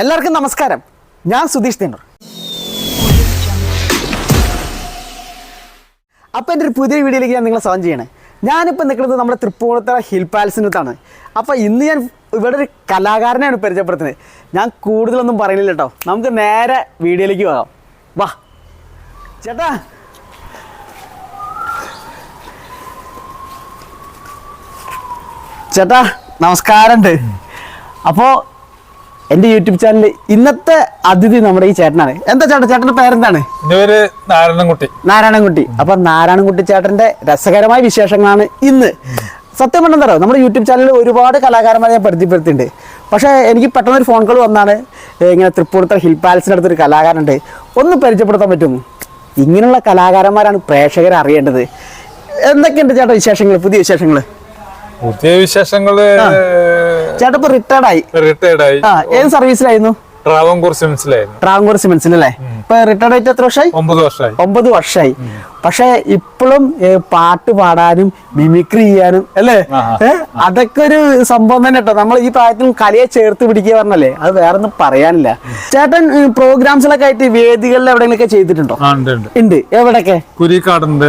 എല്ലാവർക്കും നമസ്കാരം. ഞാൻ സുധീഷ് തേന്നൂർ. അപ്പോൾ എന്റെ ഒരു പുതിയ വീഡിയോയിലേക്ക് ഞാൻ നിങ്ങളെ സ്വാഗതം ചെയ്യണേ. ഞാനിപ്പോൾ നിൽക്കുന്നത് നമ്മുടെ തൃപ്പൂണിത്തറ ഹിൽ പാലസിനകത്താണ് അപ്പോൾ ഇന്ന് ഞാൻ ഇവിടെ ഒരു കലാകാരനെയാണ് പരിചയപ്പെടുത്തുന്നത്. ഞാൻ കൂടുതലൊന്നും പറയുന്നില്ല കേട്ടോ. നമുക്ക് നേരെ വീഡിയോയിലേക്ക് പോകാം. വാ. ചേട്ടാ. ചേട്ടാ നമസ്കാരമുണ്ട്. അപ്പോൾ എന്റെ യൂട്യൂബ് ചാനലിൽ ഇന്നത്തെ അതിഥി നമ്മുടെ ഈ ചേട്ടനാണ്. എന്താ ചേട്ടൻ ചേട്ടന്റെ പേരെന്താണ്? നാരായണൻകുട്ടി. നാരായണൻകുട്ടി. അപ്പൊ നാരായണൻകുട്ടി ചേട്ടന്റെ രസകരമായ വിശേഷങ്ങളാണ് ഇന്ന്. സത്യം പറഞ്ഞാൽ നമ്മുടെ യൂട്യൂബ് ചാനലിൽ ഒരുപാട് കലാകാരന്മാരെ ഞാൻ പരിചയപ്പെടുത്തിയിട്ടുണ്ട്. പക്ഷേ എനിക്ക് പെട്ടെന്ന് ഒരു ഫോൺ കോൾ വന്നാണ്. ഇങ്ങനെ തൃപ്പൂണിത്തറ ഹിൽ പാലസിന്റെ അടുത്തൊരു കലാകാരനുണ്ട്. ഒന്ന് പരിചയപ്പെടുത്താൻ പറ്റും ഇങ്ങനെയുള്ള കലാകാരന്മാരാണ് പ്രേക്ഷകരെ അറിയേണ്ടത്. എന്തൊക്കെയുണ്ട് ചേട്ടാ വിശേഷങ്ങൾ? പുതിയ വിശേഷങ്ങൾ? പുതിയ വിശേഷങ്ങൾ ചേട്ടാ ഇപ്പൊ റിട്ടയർഡ് ആയി. റിട്ടയർഡ് ആയി. ഏത് സർവീസിലായിരുന്നു ട്രാവൻകൂർ സിമെന്റ്സിൽ അല്ലേ ഇപ്പൊ റിട്ടയർഡ് ആയിട്ട് എത്ര വർഷമായി ഒമ്പത് വർഷമായി ഒമ്പത് വർഷമായി പക്ഷെ ഇപ്പോഴും പാട്ട് പാടാനും മിമിക്രി ചെയ്യാനും അല്ലേ. അതൊക്കെ ഒരു സംഭവം തന്നെ കേട്ടോ നമ്മൾ ഈ പ്രായത്തിൽ കലയെ ചേർത്ത് പിടിക്കുക പറഞ്ഞല്ലേ? അത് വേറെ ഒന്നും പറയാനില്ല. ചേട്ടൻ പ്രോഗ്രാംസിലൊക്കെ ആയിട്ട് വേദികളിൽ എവിടെയെങ്കിലൊക്കെ ചെയ്തിട്ടുണ്ടോ? ഉണ്ട് എവിടെയൊക്കെ? കുരിക്കാടുണ്ട്.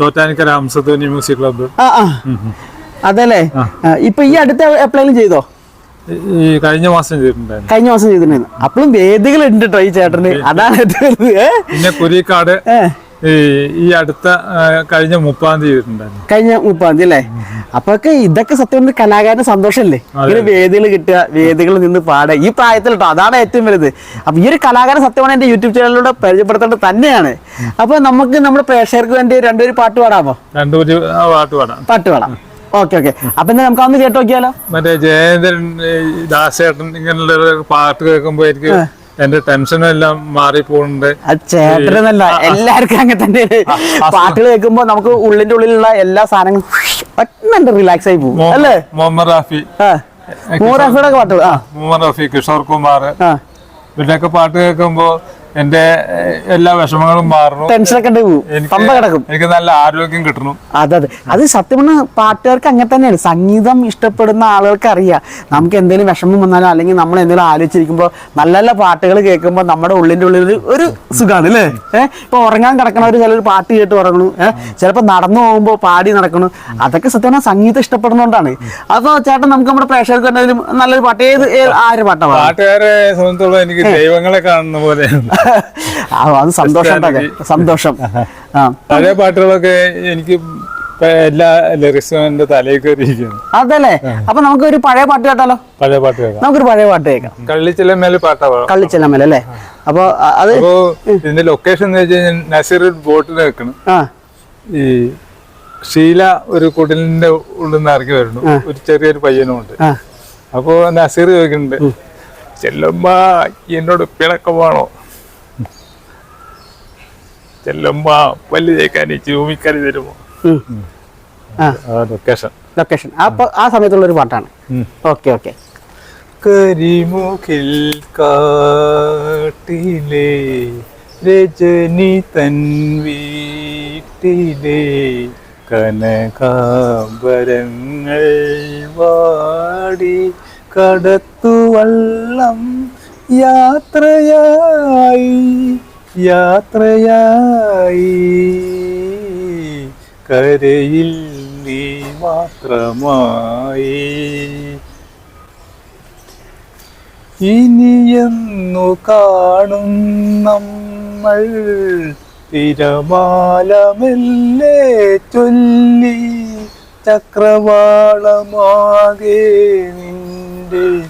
Chottanikkara Hamsadhwani music club. അതല്ലേ? ഇപ്പൊ ഈ അടുത്ത് എപ്പോഴെങ്കിലും ചെയ്തോ? ഈ കഴിഞ്ഞ മാസം ചെയ്തിട്ടുണ്ടായിരുന്നു. കഴിഞ്ഞ മാസം ചെയ്തിട്ടുണ്ടായിരുന്നു. അപ്പോഴും വേദികൾ ഉണ്ട് ട്രൈ ചേട്ടന്. അതാണ്? പിന്നെ കുരിക്കാട് ഈ അടുത്ത കഴിഞ്ഞ മുപ്പാം തീയതി കഴിഞ്ഞ മുപ്പാം തീയതി അല്ലേ? അപ്പൊക്കെ ഇതൊക്കെ സത്യം കലാകാരന് സന്തോഷമല്ലേ? ഇങ്ങനെ വേദികൾ കിട്ടുക വേദികളിൽ നിന്ന് പാടുക. ഈ പ്രായത്തിൽ കേട്ടോ അതാണ് ഏറ്റവും വലുത്. അപ്പൊ ഈ ഒരു കലാകാരൻ സത്യമാണ് എന്റെ യൂട്യൂബ് ചാനലിലൂടെ പരിചയപ്പെടുത്തേണ്ടത് തന്നെയാണ്. അപ്പൊ നമുക്ക് നമ്മുടെ പ്രേക്ഷകർക്ക് വേണ്ടി രണ്ടൊരു പാട്ട് പാടാമോ? രണ്ടു ആ പാട്ട് പാടാം. പാട്ട് പാടാം. Okay okay. അപ്പൊ എന്താ നമുക്ക് അന്ന് കേട്ട് നോക്കിയാലോ? മറ്റേ ജയേന്ദ്രൻ ദാസേട്ടൻ ഇങ്ങനെയുള്ള പാട്ട് കേൾക്കുമ്പോ എനിക്ക് എന്റെ ടെൻഷനും എല്ലാം മാറിപ്പോകുന്നുണ്ട് ചേട്ടനെന്നല്ല എല്ലാവർക്കും അങ്ങനെ തന്നെ. പാട്ടുകൾ കേൾക്കുമ്പോ നമുക്ക് ഉള്ളിന്റെ ഉള്ളിലുള്ള എല്ലാ സാധനങ്ങളും പെട്ടെന്ന് റിലാക്സ് ആയി പോകും അല്ലേ? മുഹമ്മദ് റാഫി. ആ. റാഫിയുടെ പാട്ടുകൾ മുഹമ്മദ് റാഫി കിഷോർ കുമാർ. ഇവരുടെയൊക്കെ പാട്ട് കേൾക്കുമ്പോ എന്റെ എല്ലാ വിഷമങ്ങളും മാറുന്നു. ടെൻഷനൊക്കെ പമ്പ കിടക്കും. എനിക്ക് നല്ല ആരോഗ്യം കിട്ടുന്നു അതെ അതെ. അത് സത്യം പറഞ്ഞാൽ പാട്ടുകാർക്ക് അങ്ങനെ തന്നെയാണ്. സംഗീതം ഇഷ്ടപ്പെടുന്ന ആളുകൾക്ക് അറിയാം. നമുക്ക് എന്തെങ്കിലും വിഷമം വന്നാലോ അല്ലെങ്കിൽ നമ്മൾ എന്തെങ്കിലും ആലോചിച്ചിരിക്കുമ്പോൾ നല്ല നല്ല പാട്ടുകൾ കേൾക്കുമ്പോൾ നമ്മുടെ ഉള്ളിന്റെ ഉള്ളിൽ ഒരു സുഖമാണ് അല്ലേ? ഏഹ് ഇപ്പോൾ ഉറങ്ങാൻ കിടക്കണവർ ചിലർ പാട്ട് കേട്ട് ഉറങ്ങണു. ഏഹ് ചിലപ്പോൾ നടന്നു പോകുമ്പോൾ പാടി നടക്കണു. അതൊക്കെ സത്യം പറഞ്ഞാൽ സംഗീതം ഇഷ്ടപ്പെടുന്നതുകൊണ്ടാണ് അപ്പോൾ ചേട്ടൻ നമുക്ക് നമ്മുടെ പ്രേക്ഷകർക്ക് എന്തെങ്കിലും നല്ലൊരു പാട്ട് ഏത് ആര് പാട്ടാണ് പാട്ടുകാരെ സംബന്ധിച്ചോളം എനിക്ക് ദൈവങ്ങളെ കാണുന്ന പോലെയാണ്. അത് സന്തോഷം. സന്തോഷം. പഴയ പാട്ടുകളൊക്കെ എനിക്ക് എല്ലാ ലിറിക്സും തലയിൽ കയറിയിരിക്കുന്നു. അതല്ലേ? അപ്പൊ നമുക്ക് ഒരു പഴയ പാട്ട് കേട്ടാലോ? പഴയ പാട്ട് കേൾക്കാം. നമുക്കൊരു പഴയ പാട്ട് കേൾക്കാം. കള്ളിച്ചിലമേൽ പാട്ടാ പാടാം കള്ളിച്ചെല്ലമ്മൽ അല്ലേ അപ്പൊ അത് ഇതിന്റെ ലൊക്കേഷൻ എന്ന് വെച്ച് നസീർ ബോട്ടിൽ വെക്കണം ഈ ഷീല ഒരു കുടിലിന്റെ ഉള്ളിൽ നിന്ന് ഇറങ്ങി വരുന്നു. ഒരു ചെറിയൊരു പയ്യനും ഉണ്ട് അപ്പോ നസീർ ചോദിക്കുന്നുണ്ട് ചെല്ലമ്മ എന്നോട് പിണക്കമാണോ? ചെല്ലമ്മ പല്ല് തേക്കാൻ ചൂമിക്കറി തരുമോ? ആ. ലൊക്കേഷൻ ലൊക്കേഷൻ അപ്പൊ ആ സമയത്തുള്ള ഒരു പാട്ടാണ് ഓക്കെ ഓക്കെ. കരിമുകിൽ കാട്ടിലെ രജനി തൻ വീട്ടിലെ കനകാംബരങ്ങൾ വാടി കടത്തുവള്ളം യാത്രയായി യാത്രയായി. കരയിൽ നീ മാത്രമായി. ഇനിയെന്നു കാണും നമ്മൾ. തിരമാലമെല്ലേ ചൊല്ലി. ചക്രവാളമാകെ നിന്റെ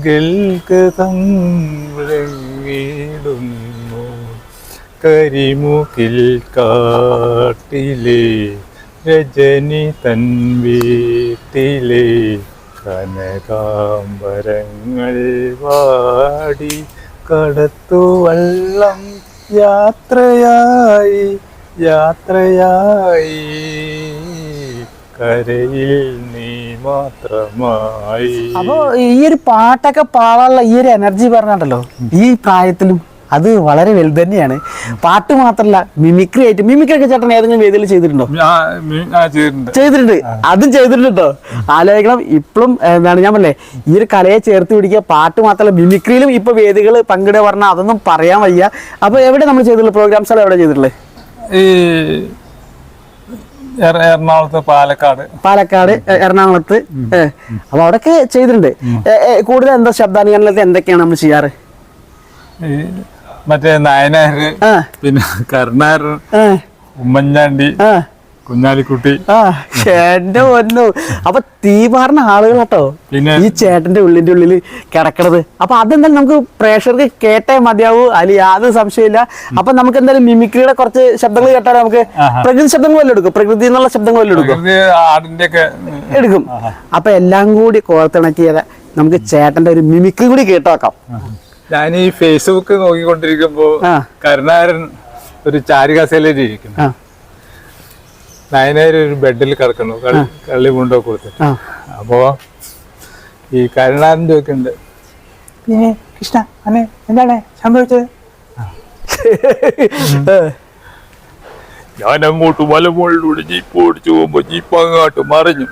ഗൽഗതങ്ങളിടുന്നു കരിമുകിൽ കാട്ടിലെ രജനി തൻ വീട്ടിലെ കനകാംബരങ്ങൾ വാടി കടത്തുവള്ളം യാത്രയായി യാത്രയായി. കരയിൽ നീ മാത്രമായി. അപ്പൊ ഈ ഒരു പാട്ടൊക്കെ പാടാനുള്ള ഈ ഒരു എനർജി പറഞ്ഞാണ്ടല്ലോ? ഈ പ്രായത്തിലും അത് വളരെ വലുത് തന്നെയാണ്. പാട്ട് മാത്രമല്ല മിമിക്രി ആയിട്ട് മിമിക്രി ഒക്കെ ചേട്ടൻ ഏതെങ്കിലും വേദിയിൽ ചെയ്തിട്ടുണ്ടോ? ചെയ്തിട്ടുണ്ട്. അതും ചെയ്തിട്ടുണ്ട്? കേട്ടോ ആലോചിക്കണം ഇപ്പോഴും എന്താണ് ഞാൻ പറഞ്ഞേ ഈ ഒരു കലയെ ചേർത്ത് പിടിക്കുക പാട്ട് മാത്രമല്ല മിമിക്രിയിലും ഇപ്പൊ വേദികൾ പങ്കിടുക പറഞ്ഞാൽ അതൊന്നും പറയാൻ വയ്യ. അപ്പൊ എവിടെ നമ്മൾ ചെയ്തിട്ടുള്ള പ്രോഗ്രാംസ് എവിടെ ചെയ്തിട്ടുള്ളത്? ഈ എറ- എറണാകുളത്ത് പാലക്കാട്. പാലക്കാട് എറണാകുളത്ത്. അപ്പൊ അവിടെയൊക്കെ ചെയ്തിട്ടുണ്ട്. കൂടുതൽ എന്താ ശബ്ദാനുകരണത്തിൽ എന്തൊക്കെയാണ് നമ്മൾ ചെയ്യാറ്? മറ്റേ നായനാർ പിന്നെ കരുണാരൻ ആ. ഉമ്മൻചാണ്ടി കുഞ്ഞാലിക്കുട്ടി. ചേട്ടന്റെ ഒന്നു അപ്പൊ തീ ആളുകൾ കേട്ടോ പിന്നെ ഈ ചേട്ടന്റെ ഉള്ളിന്റെ ഉള്ളിൽ കിടക്കണത്. അപ്പൊ അതെന്തായാലും നമുക്ക് പ്രേക്ഷകർക്ക് കേട്ടേ മതിയാവൂ. അതിൽ യാതൊരു സംശയമില്ല അപ്പൊ നമുക്ക് എന്തായാലും മിമിക്രിയുടെ കുറച്ച് ശബ്ദങ്ങൾ കേട്ടാൽ നമുക്ക് പ്രകൃതി ശബ്ദങ്ങൾ വല്ലതും എടുക്കും. പ്രകൃതി എന്നുള്ള ശബ്ദങ്ങൾ വല്ലതും എടുക്കും. എടുക്കും. അപ്പൊ എല്ലാം കൂടി കോർത്തിണക്കിയത് നമുക്ക് ചേട്ടന്റെ ഒരു മിമിക്രി കൂടി കേട്ടോക്കാം. ഞാൻ ഈ ഫേസ്ബുക്ക് നോക്കിക്കൊണ്ടിരിക്കുമ്പോ കരുണാകരൻ കരുണാരൻ ഒരു ചാരികസേലയിൽ ഇരിക്കുന്നു. നയനാര് ഒരു ബെഡിൽ കിടക്കുന്നു കളി കള്ളി മുണ്ടോ കൊടുത്ത്. അപ്പോ ഈ കരുണാരൻ ചോദിക്കുന്നുണ്ട് പിന്നെ കൃഷ്ണ അന്നെ എന്താണ് സംഭവിച്ചത്? ഞാൻ അങ്ങോട്ട് മലമുകളിലൂടെ ജീപ്പ് ഓടിച്ചു പോകുമ്പോ ജീപ്പ് അങ്ങോട്ട് മറിഞ്ഞു.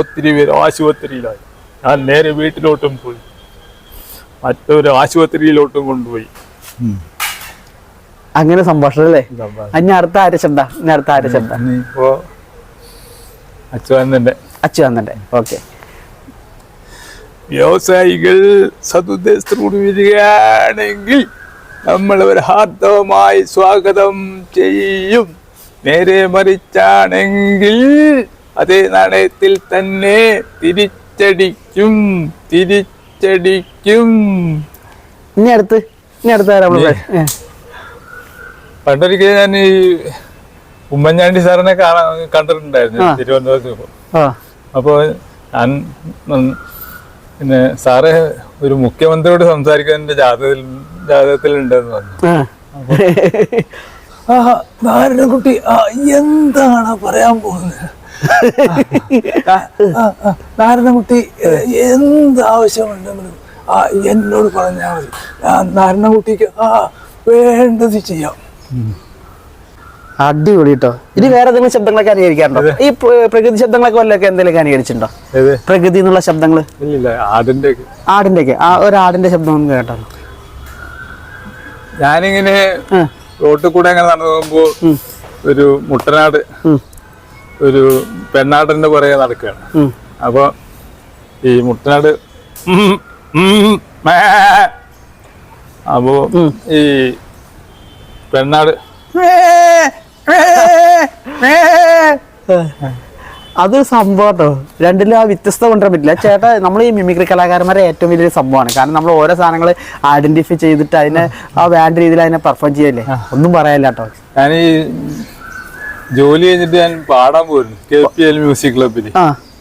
ഒത്തിരി പേര് ആശുപത്രിയിലായി. ഞാൻ നേരെ വീട്ടിലോട്ടും പോയി. മറ്റൊരു ആശുപത്രിയിലോട്ടും കൊണ്ടുപോയി. അങ്ങനെ സംഭാഷണം. അല്ലേ അഞ്ഞ അടുത്ത ഇനി അടുത്ത ഇപ്പോ ഓക്കെ. വ്യവസായികൾ സതുദ്ദേശത്തോട് വരികയാണെങ്കിൽ നമ്മൾ ഒരു ഹാർദവമായി സ്വാഗതം ചെയ്യും. നേരെ മറിച്ചാണെങ്കിൽ അതേ നാണയത്തിൽ തന്നെ തിരിച്ചടിക്കും. തിരിച്ചടിക്കും ഇനി അടുത്ത് ഇനി. പണ്ടൊരിക്കൽ ഞാൻ ഈ ഉമ്മൻചാണ്ടി സാറിനെ കാണാൻ കണ്ടിട്ടുണ്ടായിരുന്നു. തിരുവനന്തപുരത്ത് അപ്പൊ അപ്പോൾ ഞാൻ പിന്നെ സാറ് ഒരു മുഖ്യമന്ത്രിയോട് സംസാരിക്കാൻ എന്റെ ജാതകത്തിൽ ജാതകത്തിലുണ്ടെന്ന് പറഞ്ഞു. ആ. ആ നാരായണൻകുട്ടി ആ എന്താണ് പറയാൻ പോകുന്നത്? നാരണകുട്ടി നാരായണൻകുട്ടി എന്ത് ആവശ്യമുണ്ടെങ്കിലും ആ എന്നോട് പറഞ്ഞാൽ മതി. ആ നാരായണൻകുട്ടിക്ക് ആ വേണ്ടത് ചെയ്യാം. അടിപൊളി കേട്ടോ ഇനി വേറെ എന്തെങ്കിലും ശബ്ദങ്ങളൊക്കെ അനുകരിക്കാറുണ്ടോ ഈ പ്ര- പ്രകൃതി ശബ്ദങ്ങളൊക്കെ വല്ലതൊക്കെ എന്തെങ്കിലും അനുകരിച്ചിട്ടുണ്ടോ പ്രകൃതി എന്നുള്ള ശബ്ദങ്ങൾ ആടിന്റെ ഒക്കെ ആ ഒരു ആടിന്റെ ശബ്ദം ഒന്ന് കേട്ടോ ഞാനിങ്ങനെ റോട്ടിൽ കൂടെ അങ്ങനെ നടന്നു പോകുമ്പോ ഒരു മുട്ടനാട് ഒരു പെണ്ണാടിന്റെ പുറകെ നടക്കുകയാണ്. അപ്പൊ ഈ മുട്ടനാട്. അപ്പോ ഈ പെണ്ണാട് അത് മേ, മേ. അതൊരു സംഭവം കേട്ടോ. രണ്ടിലും ആ വ്യത്യസ്തത കൊണ്ടുവരാൻ പറ്റില്ല. ചേട്ടാ നമ്മൾ ഈ മിമിക്രി കലാകാരന്മാരെ ഏറ്റവും വലിയൊരു സംഭവമാണ്. കാരണം നമ്മൾ ഓരോ സാധനങ്ങൾ ഐഡന്റിഫൈ ചെയ്തിട്ട് അതിനെ ആ വേണ്ട രീതിയിൽ അതിനെ പെർഫോം ചെയ്യല്ലേ? ഒന്നും പറയാനില്ല കേട്ടോ. ഞാൻ ഈ ജോലി കഴിഞ്ഞിട്ട് ഞാൻ പാടാൻ പോയിരുന്നു കെ പി എൽ മ്യൂസിക് ക്ലബിൽ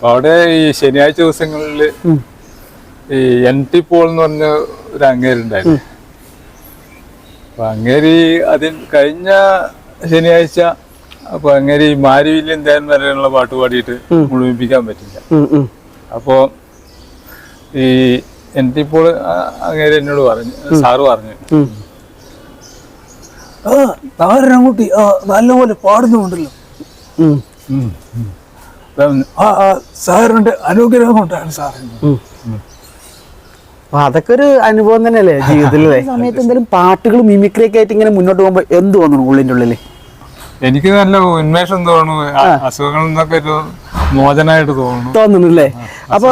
അവിടെ ഈ ശനിയാഴ്ച ദിവസങ്ങളിൽ ഈ എൻ ടി പോൾ എന്ന് പറഞ്ഞ ഒരു അങ്ങേരുണ്ടായിരുന്നു അപ്പൊ അങ്ങേരി അതിന് കഴിഞ്ഞ ശനിയാഴ്ച അപ്പൊ അങ്ങേരി മാരിവില്യം തേൻ വരെയുള്ള പാട്ട് പാടിയിട്ട് മുഴുമിപ്പിക്കാൻ പറ്റില്ല. അപ്പോ ഈ എൻ ടി പോൾ അങ്ങേര് എന്നോട് പറഞ്ഞു സാറ് പറഞ്ഞു. ൂട്ടി ആ നല്ലപോലെ പാടുന്നുണ്ടല്ലോ. സാറിന്റെ അനുഗ്രഹം കൊണ്ടാണ് സാറിന്. അപ്പൊ അതൊക്കെ ഒരു അനുഭവം തന്നെയല്ലേ ജീവിതത്തിൽ അല്ലേ? സമയത്ത് എന്തെങ്കിലും പാട്ടുകൾ മിമിക്രി ഒക്കെ ആയിട്ട് ഇങ്ങനെ മുന്നോട്ട് പോകുമ്പോ എന്ത് തോന്നുന്നു ഉള്ളിന്റെ ഉള്ളിൽ? എനിക്ക് നല്ല ഉന്മേഷം തോന്നുന്നു. അസുഖങ്ങളിൽ നിന്നൊക്കെ ഒരു മോചനായിട്ട് തോന്നുന്നു. തോന്നുന്നു അല്ലേ അപ്പൊ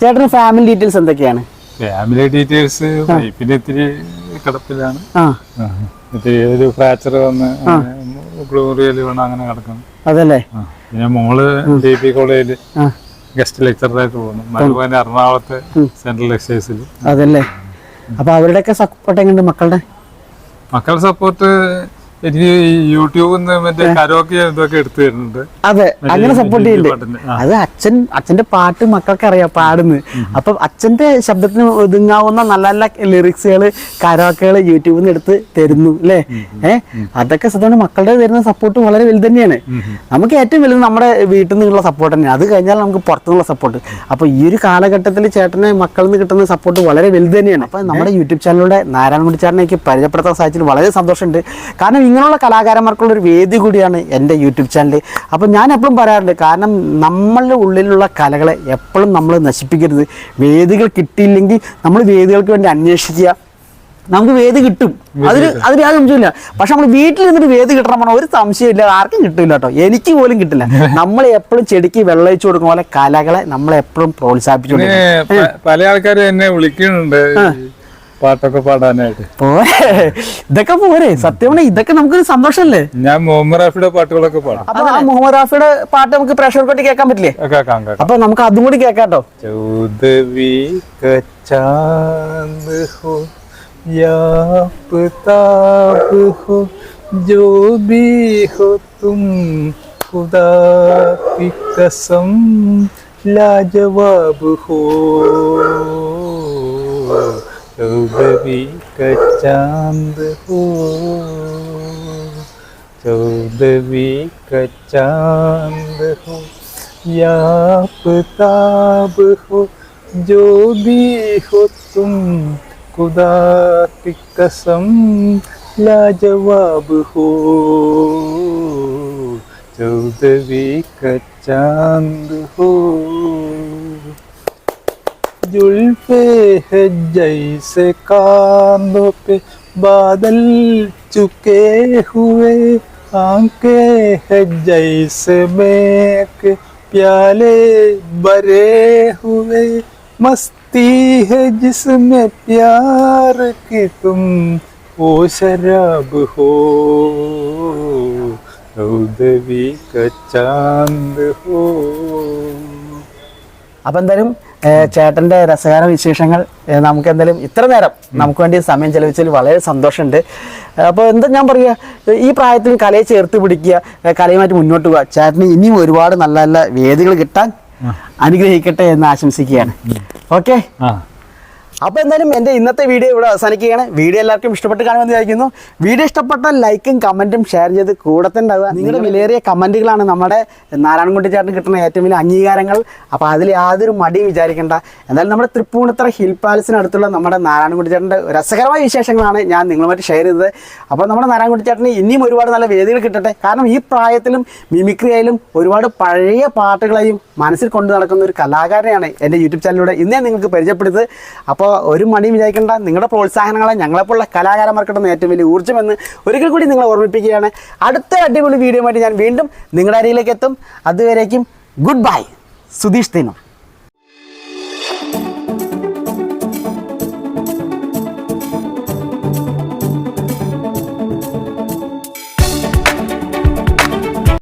ചേട്ടന് ഫാമിലി ഡീറ്റെയിൽസ് എന്തൊക്കെയാണ്? ഫാമിലി ഡീറ്റെയിൽസ് വൈഫിന് ഇത്തിരി കിടപ്പിലാണ്. ആ. ഇത്തിരി ഒരു ഫ്രാക്ചർ വന്ന് ഗ്ലൂറിയൽ വീണ് അങ്ങനെ കിടക്കുന്നു. അതല്ലേ. പിന്നെ മോൾ ഡി പി കോളേജിൽ ഗസ്റ്റ് ലെക്ചറായിട്ട് പോകുന്നു. മരുഭവൻ എറണാകുളത്തെ സെൻട്രൽ എക്സൈസിൽ അതല്ലേ? അപ്പൊ അവരുടെയൊക്കെ സപ്പോർട്ട് എങ്ങനെയുണ്ട് മക്കളുടെ? മക്കളുടെ സപ്പോർട്ട് എനിക്ക് ഈ യൂട്യൂബിൽ നിന്ന് മറ്റേ കരോക്കെ ഇതൊക്കെ എടുത്തു തരുന്നുണ്ട്. അതെ അങ്ങനെ സപ്പോർട്ട് ചെയ്യുന്നുണ്ട് അത് അച്ഛൻ അച്ഛന്റെ പാട്ട് മക്കൾക്ക് അറിയാം പാടുന്നു. അപ്പൊ അച്ഛന്റെ ശബ്ദത്തിന് ഒതുങ്ങാവുന്ന നല്ല നല്ല ലിറിക്സുകൾ കരോക്കുകൾ യൂട്യൂബിൽ നിന്ന് എടുത്ത് തരുന്നു അല്ലേ ഏഹ് അതൊക്കെ സത്യമാണ് മക്കളുടെ തരുന്ന സപ്പോർട്ട് വളരെ വലുത് തന്നെയാണ്. നമുക്ക് ഏറ്റവും വലുത് നമ്മുടെ വീട്ടിൽ നിന്നുള്ള സപ്പോർട്ട് തന്നെയാണ്. അത് കഴിഞ്ഞാൽ നമുക്ക് പുറത്തുനിന്നുള്ള സപ്പോർട്ട് അപ്പൊ ഈ ഒരു കാലഘട്ടത്തിൽ ചേട്ടന് മക്കളിൽ നിന്ന് കിട്ടുന്ന സപ്പോർട്ട് വളരെ വലുത് തന്നെയാണ്. അപ്പൊ നമ്മുടെ യൂട്യൂബ് ചാനലിലൂടെ നാരായണ എനിക്ക് പരിചയപ്പെടുത്താൻ സാധിച്ചതിൽ വളരെ സന്തോഷമുണ്ട്. കാരണം ഇങ്ങനെയുള്ള കലാകാരന്മാർക്കുള്ള ഒരു വേദി കൂടിയാണ് എന്റെ യൂട്യൂബ് ചാനൽ. അപ്പോൾ ഞാൻ എപ്പോഴും പറയാറുണ്ട് കാരണം നമ്മളുടെ ഉള്ളിലുള്ള കലകളെ എപ്പോഴും നമ്മൾ നശിപ്പിക്കരുത്. വേദികൾ കിട്ടിയില്ലെങ്കിൽ നമ്മൾ വേദികൾക്ക് വേണ്ടി അന്വേഷിക്കുക. നമുക്ക് വേദി കിട്ടും. അതിന് അതിന് യാതൊരു സംശയമില്ല പക്ഷെ നമ്മൾ വീട്ടിൽ നിന്നിട്ട് വേദി കിട്ടണം പറഞ്ഞാൽ ഒരു സംശയമില്ല ആർക്കും കിട്ടില്ല കേട്ടോ. എനിക്ക് പോലും കിട്ടില്ല. നമ്മൾ എപ്പോഴും ചെടിക്ക് വെള്ളയിച്ചു കൊടുക്കുന്ന പോലെ കലകളെ നമ്മൾ എപ്പോഴും പ്രോത്സാഹിപ്പിച്ചുകൊണ്ട് പിന്നെ പ- പല ആൾക്കാരും എന്നെ വിളിക്കുന്നുണ്ട്. പാട്ടൊക്കെ പാടാനായിട്ട് പോരെ ഇതൊക്കെ പോരെ സത്യം പറഞ്ഞാൽ ഇതൊക്കെ നമുക്കൊരു സന്തോഷമല്ലേ ഞാൻ മുഹമ്മദ് റാഫിയുടെ പാട്ടുകളൊക്കെ പാടും അപ്പൊ ആ മുഹമ്മദ് റാഫിയുടെ പാട്ട് നമുക്ക് പ്രേക്ഷകർക്കൊട്ട് കേൾക്കാൻ പറ്റില്ലേ കേൾക്കാം കേൾക്കാം അപ്പൊ നമുക്ക് അതും കൂടി കേൾക്കാട്ടോ चौदवी का चांद हो या प्रताप हो जो भी हो तुम खुदा की कसम लाजवाब हो चौदवी का चाँद हो। चौदवी का चाँद हो। या प्रताप हो, जो भी हो तुम, खुदा की कसम लाजवाब हो। चौदवी का चाँद हो। जुल्फे है जैसे कांधों पे बादल चुके हुए, आँखें है जैसे मैं के प्याले भरे हुए। मस्ती है जिसमें प्यार की तुम वो शराब हो। चौदवी का चाँद हो। അപ്പൊ എന്തായാലും ചേട്ടന്റെ ചേട്ടന്റെ രസകര വിശേഷങ്ങൾ നമുക്ക് എന്തായാലും ഇത്ര നേരം നമുക്ക് വേണ്ടി സമയം ചെലവിച്ചതിൽ വളരെ സന്തോഷമുണ്ട്. അപ്പോൾ എന്താ ഞാൻ പറയുക ഈ പ്രായത്തിൽ കലയെ ചേർത്ത് പിടിക്കുക കലയുമായിട്ട് മുന്നോട്ട് പോവുക ചേട്ടന് ഇനിയും ഒരുപാട് നല്ല നല്ല വേദികൾ കിട്ടാൻ അനുഗ്രഹിക്കട്ടെ എന്ന് ആശംസിക്കുകയാണ്. ഓക്കെ? അപ്പോൾ എന്തായാലും എന്റെ ഇന്നത്തെ വീഡിയോ ഇവിടെ അവസാനിക്കുകയാണ്. വീഡിയോ എല്ലാവർക്കും ഇഷ്ടപ്പെട്ട് കാണുമെന്ന് വിചാരിക്കുന്നു. വീഡിയോ ഇഷ്ടപ്പെട്ട ലൈക്കും കമന്റും ഷെയർ ചെയ്ത് കൂടെ തന്നെ ഉണ്ടാവുക. നിങ്ങളുടെ വിലയേറിയ കമന്റുകളാണ് നമ്മുടെ നാരായണൻകുട്ടി ചേട്ടന് കിട്ടുന്ന ഏറ്റവും വലിയ അംഗീകാരങ്ങൾ. അപ്പോൾ അതിൽ യാതൊരു മടിയും വിചാരിക്കേണ്ട. എന്തായാലും നമ്മുടെ തൃപ്പൂണിത്തറ ഹിൽ പാലസിനടുത്തുള്ള നമ്മുടെ നാരായണൻകുട്ടി ചേട്ടന്റെ രസകരമായ വിശേഷങ്ങളാണ് ഞാൻ നിങ്ങളുമായിട്ട് ഷെയർ ചെയ്തത്. അപ്പോൾ നമ്മുടെ നാരായണൻകുട്ടി ചേട്ടന് ഇനിയും ഒരുപാട് നല്ല വേദികൾ കിട്ടട്ടെ. കാരണം ഈ പ്രായത്തിലും മിമിക്രി ആയാലും ഒരുപാട് പഴയ പാട്ടുകളെയും മനസ്സിൽ കൊണ്ടു നടക്കുന്ന ഒരു കലാകാരനെയാണ് എന്റെ യൂട്യൂബ് ചാനലിലൂടെ ഇന്നേ നിങ്ങൾക്ക് പരിചയപ്പെടുത്തത് അപ്പോൾ ഒരു മണി വിചാരിക്കേണ്ട. നിങ്ങളുടെ പ്രോത്സാഹനങ്ങളെ ഞങ്ങളെപ്പോലുള്ള കലാകാരന്മാർക്ക് കിട്ടുന്ന ഏറ്റവും വലിയ ഊർജമെന്ന് ഒരിക്കൽ കൂടി നിങ്ങളെ ഓർമ്മിപ്പിക്കുകയാണ്. അടുത്ത അടിപൊളി വീഡിയോ ഞാൻ വീണ്ടും നിങ്ങളുടെ അരിയിലേക്ക് എത്തും. അതുവരേക്കും ഗുഡ് ബൈ. സുധീഷ് തേനോ